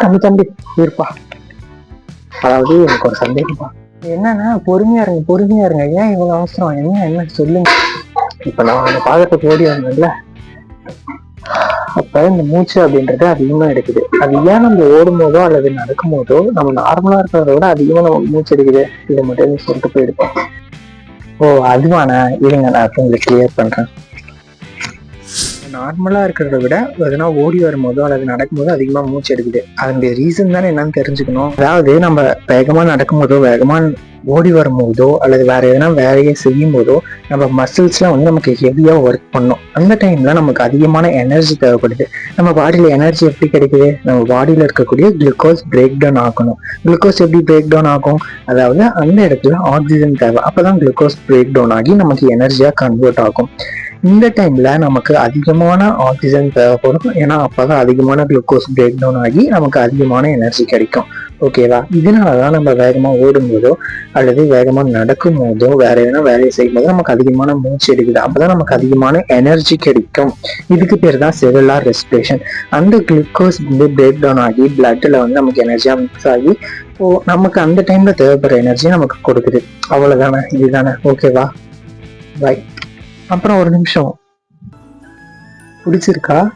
தம்பி தம்பி இருப்பா. அதாவது எனக்கு ஒரு சந்தேகம்ப்பா. என்னன்னா பொறுமையா இருங்க பொறுமையா இருங்க. ஏன் இவ்வளவு அவசரம்? என்ன என்ன சொல்லுங்க. இப்ப நான் அந்த பாதத்தை ஓடி வந்தேன்ல. அப்ப இந்த மூச்சு அப்படின்றது அதிகமா எடுக்குது. அது ஏன் நம்ம ஓடும் போதோ அல்லது நடக்கும் போதோ நம்ம நார்மலா இருக்கிறத விட அதிகமா நம்ம மூச்சு எடுக்குது. இதை மட்டும் சொல்லிட்டு போயிருப்போம் ஓ அதுவாண்ணா இருங்க நான் உங்களுக்கு கிளியர் பண்றேன். நார்மலாக இருக்கிறத விட எதனா ஓடி வரும்போதோ அல்லது நடக்கும்போதோ அதிகமாக மூச்சு எடுக்குது. அதனுடைய ரீசன் தானே என்னன்னு தெரிஞ்சுக்கணும். அதாவது நம்ம வேகமாக நடக்கும்போதோ வேகமாக ஓடி வரும்போதோ அல்லது வேற எதனா வேலையை செய்யும் போதோ நம்ம மசில்ஸ்லாம் வந்து நமக்கு ஹெவியாக ஒர்க் பண்ணும். அந்த டைம்ல நமக்கு அதிகமான எனர்ஜி தேவைப்படுது. நம்ம பாடியில் எனர்ஜி எப்படி கிடைக்குது? நம்ம பாடியில் இருக்கக்கூடிய குளுக்கோஸ் பிரேக் டவுன் ஆகணும். குளுக்கோஸ் எப்படி பிரேக் டவுன் ஆகும்? அதாவது அந்த இடத்துல ஆக்சிஜன் தேவை. அப்போ தான் குளுக்கோஸ் பிரேக் டவுன் ஆகி நமக்கு எனர்ஜியாக கன்வெர்ட் ஆகும். இந்த டைம்ல நமக்கு அதிகமான ஆக்சிஜன் தேவைப்படும். ஏன்னா அப்பதான் அதிகமான குளுக்கோஸ் பிரேக் டவுன் ஆகி நமக்கு அதிகமான எனர்ஜி கிடைக்கும். ஓகேவா இதனாலதான் நம்ம வேகமா ஓடும்போதோ அல்லது வேகமா நடக்கும் போதோ வேற எதனா வேலையை செய்யும்போது நமக்கு அதிகமான மூச்சு எடுக்குது. அப்பதான் நமக்கு அதிகமான எனர்ஜி கிடைக்கும். இதுக்கு பேர் தான் செல்லுலார் ரெஸ்பிரேஷன் அந்த குளுக்கோஸ் வந்து பிரேக் டவுன் ஆகி பிளட்ல வந்து நமக்கு எனர்ஜியா மிக்ஸ் ஆகி ஓ நமக்கு அந்த டைம்ல தேவைப்படுற எனர்ஜி நமக்கு கொடுக்குது. அவ்வளவுதானே? இதுதானே? ஓகேவா பை அப்புறம் ஒரு நிமிஷம். பிடிச்சிருக்கா?